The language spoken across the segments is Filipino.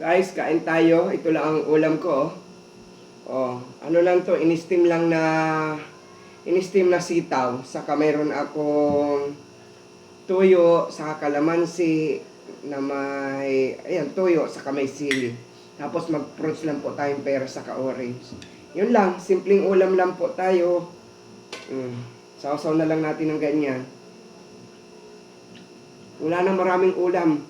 Guys, kain tayo. Ito lang ang ulam ko. Oh, oh ano lang to, in-steam lang na in-steam na sitaw. Saka mayroon akong tuyo, saka kalamansi na may, ayan, tuyo, saka may sili. Tapos mag-fruits lang po tayong pera saka orange. Yun lang, simpleng ulam lang po tayo. Mm. Sausaw na lang natin ng ganyan. Wala na maraming ulam.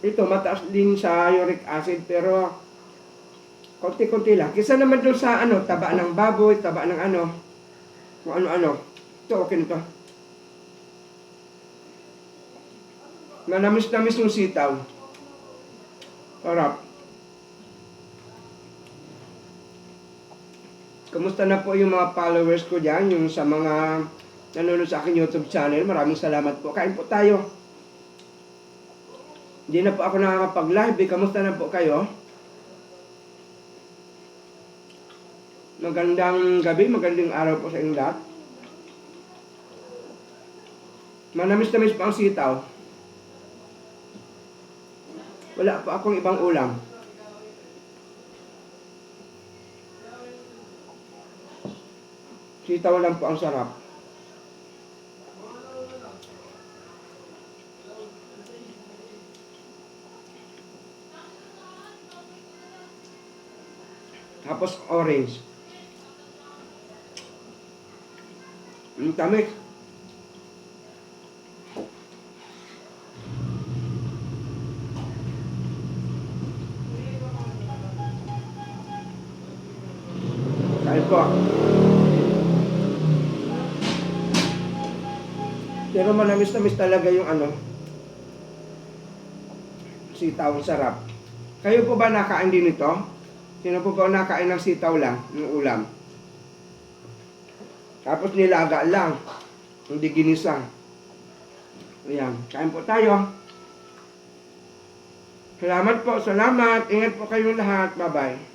Ito, mataas din sa uric acid, pero konti-konti lang. Kisa naman doon sa ano, taba ng baboy, taba ng ano, kung ano-ano. Ito, okay na to. Manamis-namis yung sitaw. Sarap. Kumusta na po yung mga followers ko dyan, yung sa mga nanonood sa aking YouTube channel. Maraming salamat po. Kain po tayo. Hindi na po ako nakakapag-live. Eh. Kamusta na po kayo? Magandang gabi, magandang araw po sa inyong lahat. Manamis-namis pa ang sitaw. Wala po akong ibang ulam. Sitaw lang po ang sarap. Tapos orange. Ang tamis. Kain po. Pero manamis-namis talaga yung ano. Sitaw, sarap. Kayo po ba nakain din ito? Sino po ba nakain ng sitaw lang, ng ulam? Tapos nilaga lang. Hindi ginisa. Ayan, kain po tayo. Salamat po, salamat. Ingat po kayong lahat. Bye-bye.